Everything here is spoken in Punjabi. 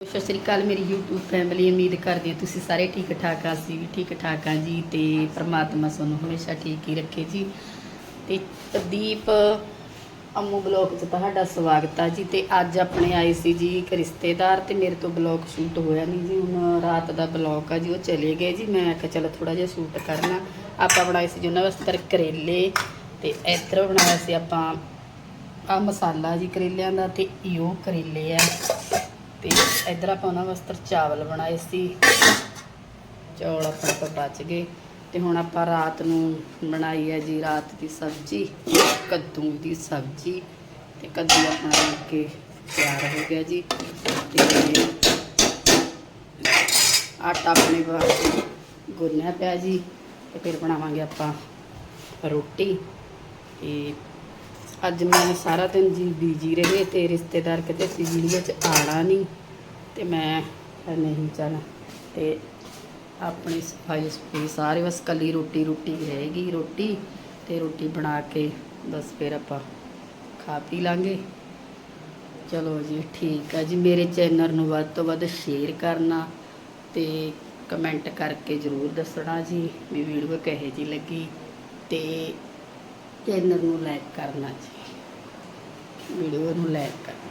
ਸਤਿ ਸ਼੍ਰੀ ਅਕਾਲ, ਮੇਰੀ YouTube ਫੈਮਿਲੀ ਉਮੀਦ ਕਰਦੀ ਹਾਂ ਤੁਸੀਂ ਸਾਰੇ ਠੀਕ ਠਾਕ ਆ, ਅਸੀਂ ਵੀ ਠੀਕ ਠਾਕ ਆ ਜੀ ਤੇ ਪ੍ਰਮਾਤਮਾ ਤੁਹਾਨੂੰ ਹਮੇਸ਼ਾ ਠੀਕ ਹੀ ਰੱਖੇ ਜੀ। ਤੇ ਪ੍ਰਦੀਪ, ਅੰਮੂ ਬਲੌਗ 'ਚ ਤੁਹਾਡਾ ਸਵਾਗਤ ਆ ਜੀ ਤੇ ਅੱਜ ਆਪਣੇ ਆਏ ਸੀ ਜੀ ਇੱਕ ਰਿਸ਼ਤੇਦਾਰ ਤੇ ਮੇਰੇ ਤੋਂ ਬਲੌਗ ਸ਼ੂਟ ਹੋਇਆ ਨਹੀਂ ਜੀ, ਹੁਣ ਰਾਤ ਦਾ ਬਲੌਗ ਆ ਜੀ, ਉਹ ਚਲੇ ਗਏ ਜੀ, ਮੈਂ ਕਿਹਾ ਚਲੋ ਥੋੜਾ ਜਿਹਾ ਸ਼ੂਟ ਕਰਨਾ। ਆਪਾਂ ਬਣਾਏ ਸੀ ਜੀ ਉਹਨਾਂ ਵਾਸਤੇ ਕਰੇਲੇ ਤੇ ਇੱਧਰ ਬਣਾਇਆ ਸੀ ਆਪਾਂ ਆ ਮਸਾਲਾ ਜੀ ਕਰੇਲਿਆਂ ਦਾ ਤੇ ਇਹੋ ਕਰੇਲੇ ਆ। ਤੇ ਇੱਧਰ ਆਪਾਂ ਉਹਨਾਂ ਵਾਸਤੇ ਚਾਵਲ ਬਣਾਏ ਸੀ। ਚੌਲ ਆਪਣੇ ਤੋਂ ਬਚ ਗਏ ਤੇ ਹੁਣ ਆਪਾਂ ਰਾਤ ਨੂੰ ਬਣਾਈ ਹੈ ਜੀ ਰਾਤ ਦੀ ਸਬਜ਼ੀ, ਕੱਦੂ ਦੀ ਸਬਜ਼ੀ ਤੇ ਕੱਦੂ ਆਪਣਾ ਬਣ ਕੇ ਤਿਆਰ ਹੋ ਗਿਆ ਜੀ ਤੇ ਆਟਾ ਆਪਣੇ ਵਾਸਤੇ ਗੁੰਨਿਆ ਪਿਆ ਜੀ ਤੇ ਫਿਰ ਬਣਾਵਾਂਗੇ ਆਪਾਂ ਰੋਟੀ ਤੇ ਅੱਜ ਮੈਂ ਸਾਰਾ ਦਿਨ ਜੀ ਬੀਜੀ ਰਹੇ ਤੇ ਰਿਸ਼ਤੇਦਾਰ ਕਹਿੰਦੇ ਸੀ ਵੀਡੀਓ 'ਚ ਆਣਾ ਨਹੀਂ ਤੇ ਮੈਂ ਨਹੀਂ ਜਾਣਾ ਤੇ ਆਪਣੀ ਸਫ਼ਾਈ ਸਫ਼ਾਈ ਸਾਰੇ ਬਸ ਕੱਲੀ ਰੋਟੀ ਰੋਟੀ ਰਹੇਗੀ ਰੋਟੀ ਤੇ ਰੋਟੀ ਬਣਾ ਕੇ ਬਸ ਫਿਰ ਆਪਾਂ ਖਾ ਪੀ ਲਾਂਗੇ। ਚਲੋ ਜੀ, ਠੀਕ ਆ ਜੀ। ਮੇਰੇ ਚੈਨਲ ਨੂੰ ਵੱਧ ਤੋਂ ਵੱਧ ਸ਼ੇਅਰ ਕਰਨਾ ਤੇ ਕਮੈਂਟ ਕਰਕੇ ਜ਼ਰੂਰ ਦੱਸਣਾ ਜੀ ਵੀ ਵੀਡੀਓ ਕਿਹੋ ਜੀ ਲੱਗੀ ਤੇ ਚੈਨਲ ਨੂੰ ਲਾਈਕ ਕਰਨਾ ਜੀ। ਵੀਡੀਓ ਨੂੰ ਲਾਈਕ ਕਰਨਾ